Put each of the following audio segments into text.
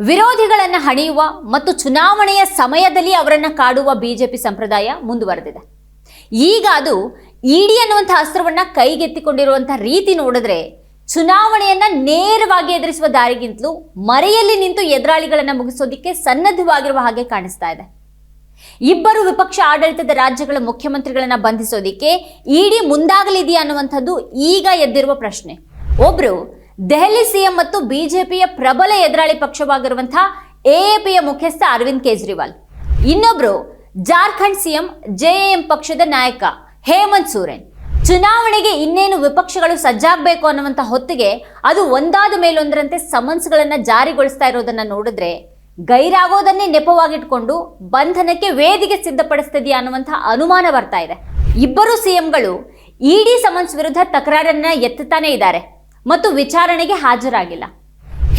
ವಿರೋಧಿಗಳನ್ನ ಹಣಿಯುವ ಮತ್ತು ಚುನಾವಣೆಯ ಸಮಯದಲ್ಲಿ ಅವರನ್ನ ಕಾಡುವ ಬಿಜೆಪಿ ಸಂಪ್ರದಾಯ ಮುಂದುವರೆದಿದೆ. ಈಗ ಅದು ಇಡಿ ಅನ್ನುವಂಥ ಅಸ್ತ್ರವನ್ನ ಕೈಗೆತ್ತಿಕೊಂಡಿರುವಂತಹ ರೀತಿ ನೋಡಿದ್ರೆ ಚುನಾವಣೆಯನ್ನ ನೇರವಾಗಿ ಎದುರಿಸುವ ದಾರಿಗಿಂತಲೂ ಮರೆಯಲ್ಲಿ ನಿಂತು ಎದುರಾಳಿಗಳನ್ನ ಮುಗಿಸೋದಿಕ್ಕೆ ಸನ್ನದ್ಧವಾಗಿರುವ ಹಾಗೆ ಕಾಣಿಸ್ತಾ ಇದೆ. ಇಬ್ಬರು ವಿಪಕ್ಷ ಆಡಳಿತದ ರಾಜ್ಯಗಳ ಮುಖ್ಯಮಂತ್ರಿಗಳನ್ನ ಬಂಧಿಸೋದಿಕ್ಕೆ ಇಡಿ ಮುಂದಾಗಲಿದೆಯಾ ಅನ್ನುವಂಥದ್ದು ಈಗ ಎದ್ದಿರುವ ಪ್ರಶ್ನೆ. ಒಬ್ರು ದೆಹಲಿ ಸಿಎಂ ಮತ್ತು ಬಿಜೆಪಿಯ ಪ್ರಬಲ ಎದುರಾಳಿ ಪಕ್ಷವಾಗಿರುವಂತಹ ಎಎಪಿಯ ಮುಖ್ಯಸ್ಥ ಅರವಿಂದ್ ಕೇಜ್ರಿವಾಲ್. ಇನ್ನೊಬ್ರು ಜಾರ್ಖಂಡ್ ಸಿಎಂ ಜೆಎಂ ಪಕ್ಷದ ನಾಯಕ ಹೇಮಂತ್ ಸೋರೆನ್. ಚುನಾವಣೆಗೆ ಇನ್ನೇನು ವಿಪಕ್ಷಗಳು ಸಜ್ಜಾಗಬೇಕು ಅನ್ನುವಂಥ ಹೊತ್ತಿಗೆ ಅದು ಒಂದಾದ ಮೇಲೊಂದರಂತೆ ಸಮನ್ಸ್ಗಳನ್ನು ಜಾರಿಗೊಳಿಸ್ತಾ ಇರೋದನ್ನ ನೋಡಿದ್ರೆ ಗೈರಾಗೋದನ್ನೇ ನೆಪವಾಗಿಟ್ಕೊಂಡು ಬಂಧನಕ್ಕೆ ವೇದಿಕೆ ಸಿದ್ಧಪಡಿಸ್ತಿದೆಯಾ ಅನ್ನುವಂಥ ಅನುಮಾನ ಬರ್ತಾ ಇದೆ. ಇಬ್ಬರು ಸಿಎಂಗಳು ಇಡಿ ಸಮನ್ಸ್ ವಿರುದ್ಧ ತಕರಾರನ್ನ ಎತ್ತುತ್ತಾನೆ ಇದ್ದಾರೆ. ಮತ್ತು ವಿಚಾರಣೆಗೆ ಹಾಜರಾಗಿಲ್ಲ.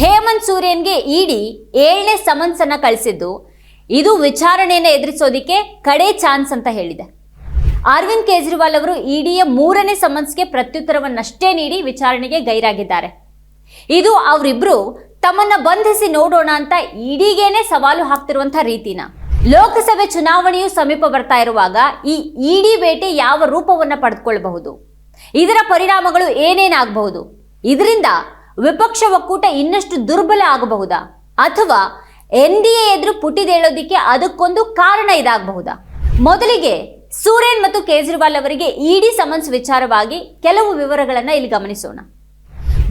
ಹೇಮಂತ್ ಸೂರ್ಯನ್ಗೆ ಇಡಿ ಏಳನೇ ಸಮನ್ಸ್ ಅನ್ನ ಕಳಿಸಿದ್ದು ಇದು ವಿಚಾರಣೆಯನ್ನು ಎದುರಿಸೋದಿಕ್ಕೆ ಕಡೆ ಚಾನ್ಸ್ ಅಂತ ಹೇಳಿದೆ. ಅರವಿಂದ್ ಕೇಜ್ರಿವಾಲ್ ಅವರು ಇಡಿಯ ಮೂರನೇ ಸಮನ್ಸ್ಗೆ ಪ್ರತ್ಯುತ್ತರವನ್ನಷ್ಟೇ ನೀಡಿ ವಿಚಾರಣೆಗೆ ಗೈರಾಗಿದ್ದಾರೆ. ಇದು ಅವರಿಬ್ರು ತಮ್ಮನ್ನ ಬಂಧಿಸಿ ನೋಡೋಣ ಅಂತ ಇಡಿಗೇನೆ ಸವಾಲು ಹಾಕ್ತಿರುವಂತ ರೀತಿನ. ಲೋಕಸಭೆ ಚುನಾವಣೆಯು ಸಮೀಪ ಬರ್ತಾ ಇರುವಾಗ ಈ ಇಡಿ ಬೇಟೆ ಯಾವ ರೂಪವನ್ನ ಪಡೆದುಕೊಳ್ಳಬಹುದು ಇದರ ಪರಿಣಾಮಗಳು ಏನೇನಾಗಬಹುದು? ಇದರಿಂದ ವಿಪಕ್ಷ ಒಕ್ಕೂಟ ಇನ್ನಷ್ಟು ದುರ್ಬಲ ಆಗಬಹುದಾ? ಅಥವಾ ಎನ್ ಡಿ ಎ ಎದುರು ಪುಟಿದೇಳೋದಿಕ್ಕೆ ಅದಕ್ಕೊಂದು ಕಾರಣ ಇದಾಗಬಹುದಾ? ಮೊದಲಿಗೆ ಸೂರೇನ್ ಮತ್ತು ಕೇಜ್ರಿವಾಲ್ ಅವರಿಗೆ ಇಡಿ ಸಮನ್ಸ್ ವಿಚಾರವಾಗಿ ಕೆಲವು ವಿವರಗಳನ್ನು ಇಲ್ಲಿ ಗಮನಿಸೋಣ.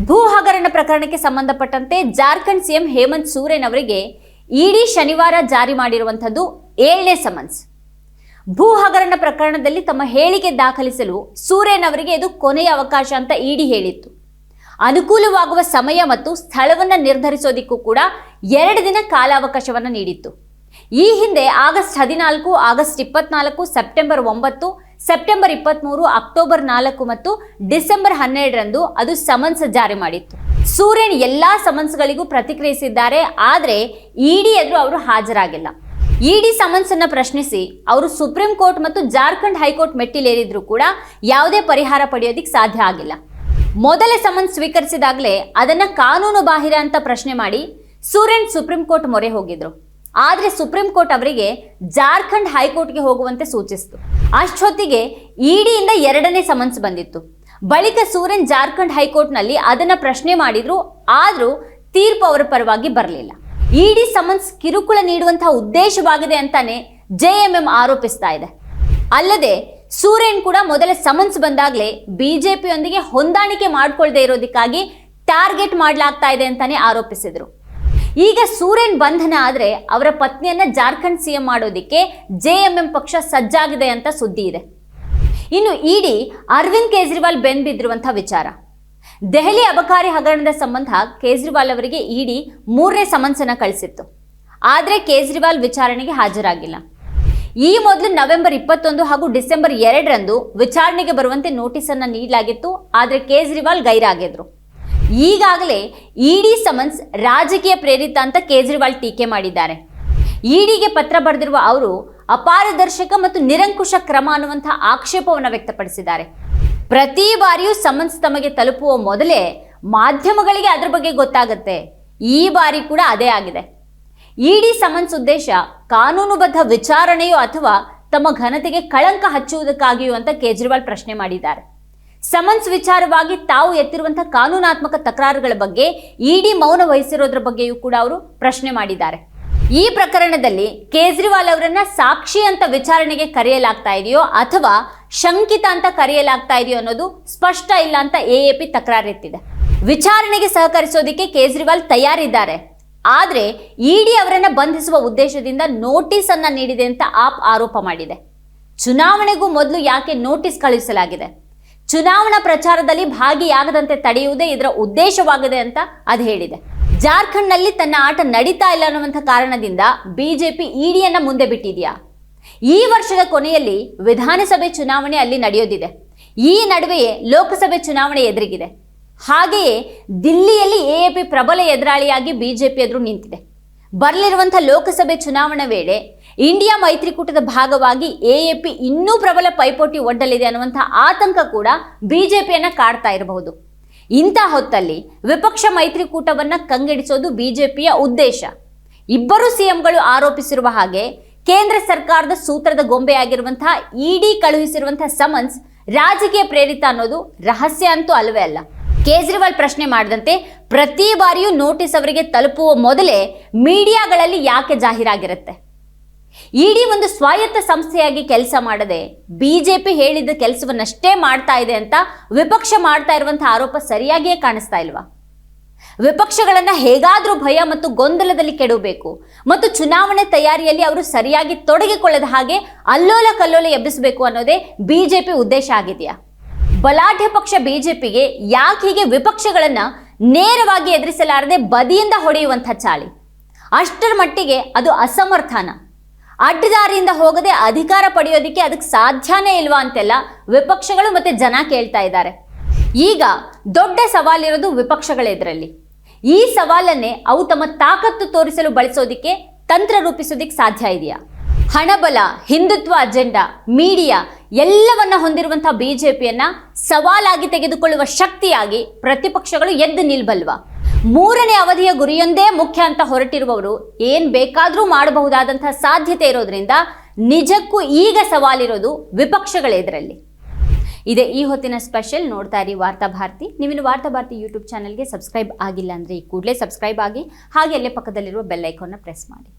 ಭೂ ಹಗರಣ ಪ್ರಕರಣಕ್ಕೆ ಸಂಬಂಧಪಟ್ಟಂತೆ ಜಾರ್ಖಂಡ್ ಸಿಎಂ ಹೇಮಂತ್ ಸೂರೇನ್ ಅವರಿಗೆ ಇಡಿ ಶನಿವಾರ ಜಾರಿ ಮಾಡಿರುವಂಥದ್ದು ಏಳನೇ ಸಮನ್ಸ್. ಭೂ ಹಗರಣ ಪ್ರಕರಣದಲ್ಲಿ ತಮ್ಮ ಹೇಳಿಕೆ ದಾಖಲಿಸಲು ಸೂರೇನ್ ಅವರಿಗೆ ಇದು ಕೊನೆಯ ಅವಕಾಶ ಅಂತ ಇಡಿ ಹೇಳಿತ್ತು. ಅನುಕೂಲವಾಗುವ ಸಮಯ ಮತ್ತು ಸ್ಥಳವನ್ನು ನಿರ್ಧರಿಸೋದಿಕ್ಕೂ ಕೂಡ ಎರಡು ದಿನ ಕಾಲಾವಕಾಶವನ್ನು ನೀಡಿತ್ತು. ಈ ಹಿಂದೆ ಆಗಸ್ಟ್ ಹದಿನಾಲ್ಕು, ಆಗಸ್ಟ್ ಇಪ್ಪತ್ನಾಲ್ಕು, ಸೆಪ್ಟೆಂಬರ್ ಒಂಬತ್ತು, ಸೆಪ್ಟೆಂಬರ್ ಇಪ್ಪತ್ತ್ಮೂರು ಅಕ್ಟೋಬರ್ ನಾಲ್ಕು ಮತ್ತು ಡಿಸೆಂಬರ್ ಹನ್ನೆರಡರಂದು ಅದು ಸಮನ್ಸ್ ಜಾರಿ ಮಾಡಿತ್ತು. ಸೂರ್ಯನ್ ಎಲ್ಲಾ ಸಮನ್ಸ್ಗಳಿಗೂ ಪ್ರತಿಕ್ರಿಯಿಸಿದ್ದಾರೆ, ಆದರೆ ಇಡಿ ಎದುರು ಅವರು ಹಾಜರಾಗಿಲ್ಲ. ಇಡಿ ಸಮನ್ಸ್ ಅನ್ನು ಪ್ರಶ್ನಿಸಿ ಅವರು ಸುಪ್ರೀಂ ಕೋರ್ಟ್ ಮತ್ತು ಜಾರ್ಖಂಡ್ ಹೈಕೋರ್ಟ್ ಮೆಟ್ಟಿಲೇರಿದ್ರು ಕೂಡ ಯಾವುದೇ ಪರಿಹಾರ ಪಡೆಯೋದಿಕ್ ಸಾಧ್ಯ ಆಗಿಲ್ಲ. ಮೊದಲ ಸಮನ್ಸ್ ಸ್ವೀಕರಿಸಿದಾಗಲೇ ಅದನ್ನ ಕಾನೂನು ಬಾಹಿರ ಅಂತ ಪ್ರಶ್ನೆ ಮಾಡಿ ಸೂರ್ಯನ್ ಸುಪ್ರೀಂ ಕೋರ್ಟ್ ಮೊರೆ ಹೋಗಿದ್ರು. ಆದ್ರೆ ಸುಪ್ರೀಂ ಕೋರ್ಟ್ ಅವರಿಗೆ ಜಾರ್ಖಂಡ್ ಹೈಕೋರ್ಟ್ಗೆ ಹೋಗುವಂತೆ ಸೂಚಿಸಿತು. ಅಷ್ಟೊತ್ತಿಗೆ ಇಡಿಯಿಂದ ಎರಡನೇ ಸಮನ್ಸ್ ಬಂದಿತ್ತು. ಬಳಿಕ ಸೂರ್ಯನ್ ಜಾರ್ಖಂಡ್ ಹೈಕೋರ್ಟ್ನಲ್ಲಿ ಅದನ್ನ ಪ್ರಶ್ನೆ ಮಾಡಿದ್ರು, ಆದರೂ ತೀರ್ಪು ಅವರ ಪರವಾಗಿ ಬರಲಿಲ್ಲ. ಇಡಿ ಸಮನ್ಸ್ ಕಿರುಕುಳ ನೀಡುವಂತಹ ಉದ್ದೇಶವಾಗಿದೆ ಅಂತಾನೆ ಜೆಎಂಎಂ ಆರೋಪಿಸ್ತಾ ಇದೆ. ಅಲ್ಲದೆ ಸೂರೇನ್ ಕೂಡ ಮೊದಲ ಸಮನ್ಸ್ ಬಂದಾಗಲೇ ಬಿಜೆಪಿಯೊಂದಿಗೆ ಹೊಂದಾಣಿಕೆ ಮಾಡ್ಕೊಳ್ದೇ ಇರೋದಕ್ಕಾಗಿ ಟಾರ್ಗೆಟ್ ಮಾಡಲಾಗ್ತಾ ಇದೆ ಅಂತಾನೆ ಆರೋಪಿಸಿದ್ರು. ಈಗ ಸೂರೇನ್ ಬಂಧನ ಆದ್ರೆ ಅವರ ಪತ್ನಿಯನ್ನ ಜಾರ್ಖಂಡ್ ಸಿಎಂ ಮಾಡೋದಿಕ್ಕೆ ಜೆಎಂಎಂ ಪಕ್ಷ ಸಜ್ಜಾಗಿದೆ ಅಂತ ಸುದ್ದಿ ಇದೆ. ಇನ್ನು ಇಡಿ ಅರವಿಂದ್ ಕೇಜ್ರಿವಾಲ್ ಬೆನ್ ಬಿದ್ದಿರುವಂತಹ ವಿಚಾರ. ದೆಹಲಿ ಅಬಕಾರಿ ಹಗರಣದ ಸಂಬಂಧ ಕೇಜ್ರಿವಾಲ್ ಅವರಿಗೆ ಇಡಿ ಮೂರನೇ ಸಮನ್ಸನ್ನ ಕಳಿಸಿತ್ತು. ಆದರೆ ಕೇಜ್ರಿವಾಲ್ ವಿಚಾರಣೆಗೆ ಹಾಜರಾಗಿಲ್ಲ. ಈ ಮೊದಲು ನವೆಂಬರ್ ಇಪ್ಪತ್ತೊಂದು ಹಾಗೂ ಡಿಸೆಂಬರ್ ಎರಡರಂದು ವಿಚಾರಣೆಗೆ ಬರುವಂತೆ ನೋಟಿಸ್ ಅನ್ನು ನೀಡಲಾಗಿತ್ತು, ಆದರೆ ಕೇಜ್ರಿವಾಲ್ ಗೈರಾಗಿದ್ರು. ಈಗಾಗಲೇ ಇಡಿ ಸಮನ್ಸ್ ರಾಜಕೀಯ ಪ್ರೇರಿತ ಅಂತ ಕೇಜ್ರಿವಾಲ್ ಟೀಕೆ ಮಾಡಿದ್ದಾರೆ. ಇಡಿಗೆ ಪತ್ರ ಬರೆದಿರುವ ಅವರು ಅಪಾರದರ್ಶಕ ಮತ್ತು ನಿರಂಕುಶ ಕ್ರಮ ಅನ್ನುವಂತಹ ಆಕ್ಷೇಪವನ್ನು ವ್ಯಕ್ತಪಡಿಸಿದ್ದಾರೆ. ಪ್ರತಿ ಬಾರಿಯೂ ಸಮನ್ಸ್ ತಮಗೆ ತಲುಪುವ ಮೊದಲೇ ಮಾಧ್ಯಮಗಳಿಗೆ ಅದರ ಬಗ್ಗೆ ಗೊತ್ತಾಗುತ್ತೆ. ಈ ಬಾರಿ ಕೂಡ ಅದೇ ಆಗಿದೆ. ಇಡಿ ಸಮನ್ಸ್ ಉದ್ದೇಶ ಕಾನೂನುಬದ್ಧ ವಿಚಾರಣೆಯೋ ಅಥವಾ ತಮ್ಮ ಘನತೆಗೆ ಕಳಂಕ ಹಚ್ಚುವುದಕ್ಕಾಗಿಯೋ ಅಂತ ಕೇಜ್ರಿವಾಲ್ ಪ್ರಶ್ನೆ ಮಾಡಿದ್ದಾರೆ. ಸಮನ್ಸ್ ವಿಚಾರವಾಗಿ ತಾವು ಎತ್ತಿರುವಂತಹ ಕಾನೂನಾತ್ಮಕ ತಕರಾರುಗಳ ಬಗ್ಗೆ ಇಡಿ ಮೌನ ವಹಿಸಿರೋದ್ರ ಬಗ್ಗೆಯೂ ಕೂಡ ಅವರು ಪ್ರಶ್ನೆ ಮಾಡಿದ್ದಾರೆ. ಈ ಪ್ರಕರಣದಲ್ಲಿ ಕೇಜ್ರಿವಾಲ್ ಅವರನ್ನ ಸಾಕ್ಷಿ ಅಂತ ವಿಚಾರಣೆಗೆ ಕರೆಯಲಾಗ್ತಾ ಇದೆಯೋ ಅಥವಾ ಶಂಕಿತ ಅಂತ ಕರೆಯಲಾಗ್ತಾ ಇದೆಯೋ ಅನ್ನೋದು ಸ್ಪಷ್ಟ ಇಲ್ಲ ಅಂತ ಎಎಪಿ ತಕರಾರು ಎತ್ತಿದೆ. ವಿಚಾರಣೆಗೆ ಸಹಕರಿಸೋದಕ್ಕೆ ಕೇಜ್ರಿವಾಲ್ ತಯಾರಿದ್ದಾರೆ. ಆದ್ರೆ ಇಡಿ ಅವರನ್ನ ಬಂಧಿಸುವ ಉದ್ದೇಶದಿಂದ ನೋಟಿಸ್ ಅನ್ನ ನೀಡಿದೆ ಅಂತ ಆಪ್ ಆರೋಪ ಮಾಡಿದೆ. ಚುನಾವಣೆಗೂ ಮೊದಲು ಯಾಕೆ ನೋಟಿಸ್ ಕಳುಹಿಸಲಾಗಿದೆ? ಚುನಾವಣಾ ಪ್ರಚಾರದಲ್ಲಿ ಭಾಗಿಯಾಗದಂತೆ ತಡೆಯುವುದೇ ಇದರ ಉದ್ದೇಶವಾಗಿದೆ ಅಂತ ಅದು ಹೇಳಿದೆ. ಜಾರ್ಖಂಡ್ನಲ್ಲಿ ತನ್ನ ಆಟ ನಡೀತಾ ಇಲ್ಲ ಅನ್ನುವಂಥ ಕಾರಣದಿಂದ ಬಿಜೆಪಿ ಇಡಿಯನ್ನ ಮುಂದೆ ಬಿಟ್ಟಿದೆಯಾ? ಈ ವರ್ಷದ ಕೊನೆಯಲ್ಲಿ ವಿಧಾನಸಭೆ ಚುನಾವಣೆ ಅಲ್ಲಿ ನಡೆಯೋದಿದೆ. ಈ ನಡುವೆಯೇ ಲೋಕಸಭೆ ಚುನಾವಣೆ ಎದುರಿಗಿದೆ. ಹಾಗೆಯೇ ದಿಲ್ಲಿಯಲ್ಲಿ ಎ ಪಿ ಪ್ರಬಲ ಎದುರಾಳಿಯಾಗಿ ಬಿಜೆಪಿ ಎದುರು ನಿಂತಿದೆ. ಬರಲಿರುವಂಥ ಲೋಕಸಭೆ ಚುನಾವಣೆ ವೇಳೆ ಇಂಡಿಯಾ ಮೈತ್ರಿಕೂಟದ ಭಾಗವಾಗಿ ಎ ಪಿ ಇನ್ನೂ ಪ್ರಬಲ ಪೈಪೋಟಿ ಒಡ್ಡಲಿದೆ ಅನ್ನುವಂಥ ಆತಂಕ ಕೂಡ ಬಿಜೆಪಿಯನ್ನು ಕಾಡ್ತಾ ಇರಬಹುದು. ಇಂಥ ಹೊತ್ತಲ್ಲಿ ವಿಪಕ್ಷ ಮೈತ್ರಿಕೂಟವನ್ನು ಕಂಗೆಡಿಸೋದು ಬಿಜೆಪಿಯ ಉದ್ದೇಶ. ಇಬ್ಬರು ಸಿಎಂಗಳು ಆರೋಪಿಸಿರುವ ಹಾಗೆ ಕೇಂದ್ರ ಸರ್ಕಾರದ ಸೂತ್ರದ ಗೊಂಬೆಯಾಗಿರುವಂತಹ ಇಡಿ ಕಳುಹಿಸಿರುವಂತಹ ಸಮನ್ಸ್ ರಾಜಕೀಯ ಪ್ರೇರಿತ ಅನ್ನೋದು ರಹಸ್ಯ ಅಂತೂ ಅಲ್ಲವೇ ಅಲ್ಲ. ಕೇಜ್ರಿವಾಲ್ ಪ್ರಶ್ನೆ ಮಾಡಿದಂತೆ ಪ್ರತಿ ಬಾರಿಯೂ ನೋಟಿಸ್ ಅವರಿಗೆ ತಲುಪುವ ಮೊದಲೇ ಮೀಡಿಯಾಗಳಲ್ಲಿ ಯಾಕೆ ಜಾಹೀರಾಗಿರುತ್ತೆ? ಇಡೀ ಒಂದು ಸ್ವಾಯತ್ತ ಸಂಸ್ಥೆಯಾಗಿ ಕೆಲಸ ಮಾಡದೆ ಬಿಜೆಪಿ ಹೇಳಿದ ಕೆಲಸವನ್ನಷ್ಟೇ ಮಾಡ್ತಾ ಇದೆ ಅಂತ ವಿಪಕ್ಷ ಮಾಡ್ತಾ ಇರುವಂತಹ ಆರೋಪ ಸರಿಯಾಗಿಯೇ ಕಾಣಿಸ್ತಾ ಇಲ್ವಾ? ವಿಪಕ್ಷಗಳನ್ನ ಹೇಗಾದರೂ ಭಯ ಮತ್ತು ಗೊಂದಲದಲ್ಲಿ ಕೆಡಬೇಕು ಮತ್ತು ಚುನಾವಣೆ ತಯಾರಿಯಲ್ಲಿ ಅವರು ಸರಿಯಾಗಿ ತೊಡಗಿಕೊಳ್ಳದ ಹಾಗೆ ಅಲ್ಲೋಲ ಕಲ್ಲೋಲ ಎಬ್ಬಿಸಬೇಕು ಅನ್ನೋದೇ ಬಿಜೆಪಿ ಉದ್ದೇಶ ಆಗಿದೆಯಾ? ಬಲಾಢ್ಯ ಪಕ್ಷ ಬಿಜೆಪಿಗೆ ಯಾಕೆ ಹೀಗೆ ವಿಪಕ್ಷಗಳನ್ನ ನೇರವಾಗಿ ಎದುರಿಸಲಾರದೆ ಬದಿಯಿಂದ ಹೊಡೆಯುವಂಥ ಚಾಳಿ? ಅಷ್ಟರ ಮಟ್ಟಿಗೆ ಅದು ಅಸಮರ್ಥನ. ಅಡ್ಡದಾರಿಯಿಂದ ಹೋಗದೆ ಅಧಿಕಾರ ಪಡೆಯೋದಕ್ಕೆ ಅದಕ್ಕೆ ಸಾಧ್ಯನೇ ಇಲ್ವಾ ಅಂತೆಲ್ಲ ವಿಪಕ್ಷಗಳು ಮತ್ತೆ ಜನ ಕೇಳ್ತಾ ಇದ್ದಾರೆ. ಈಗ ದೊಡ್ಡ ಸವಾಲಿರೋದು ವಿಪಕ್ಷಗಳ ಇದರಲ್ಲಿ. ಈ ಸವಾಲನ್ನೇ ಅವು ತಮ್ಮ ತಾಕತ್ತು ತೋರಿಸಲು ಬಳಸೋದಿಕ್ಕೆ, ತಂತ್ರ ರೂಪಿಸೋದಿಕ್ಕೆ ಸಾಧ್ಯ ಇದೆಯಾ? ಹಣಬಲ, ಹಿಂದುತ್ವ ಅಜೆಂಡಾ, ಮೀಡಿಯಾ ಎಲ್ಲವನ್ನ ಹೊಂದಿರುವಂತಹ ಬಿಜೆಪಿಯನ್ನ ಸವಾಲಾಗಿ ತೆಗೆದುಕೊಳ್ಳುವ ಶಕ್ತಿಯಾಗಿ ಪ್ರತಿಪಕ್ಷಗಳು ಎದ್ದು ನಿಲ್ಬಲ್ವಾ? ಮೂರನೇ ಅವಧಿಯ ಗುರಿಯೊಂದೇ ಮುಖ್ಯ ಅಂತ ಹೊರಟಿರುವವರು ಏನ್ ಬೇಕಾದರೂ ಮಾಡಬಹುದಾದಂತಹ ಸಾಧ್ಯತೆ ಇರೋದ್ರಿಂದ ನಿಜಕ್ಕೂ ಈಗ ಸವಾಲಿರೋದು ವಿಪಕ್ಷಗಳ ಇದರಲ್ಲಿ. ಇದೇ ಈ ಹೊತ್ತಿನ ಸ್ಪೆಷಲ್ ನೋಡ್ತಾ ಇರಿ ವಾರ್ತಾ ಭಾರತಿ. ನೀವಿನ್ನು ವಾರ್ತಾ ಭಾರತಿ ಯೂಟ್ಯೂಬ್ ಚಾನಲ್ಗೆ ಸಬ್ಸ್ಕ್ರೈಬ್ ಆಗಿಲ್ಲ ಅಂದರೆ ಈ ಕೂಡಲೇ ಸಬ್ಸ್ಕ್ರೈಬ್ ಆಗಿ ಹಾಗೆ ಅಲ್ಲೇ ಪಕ್ಕದಲ್ಲಿರುವ ಬೆಲ್ ಐಕಾನ್ನ ಪ್ರೆಸ್ ಮಾಡಿ.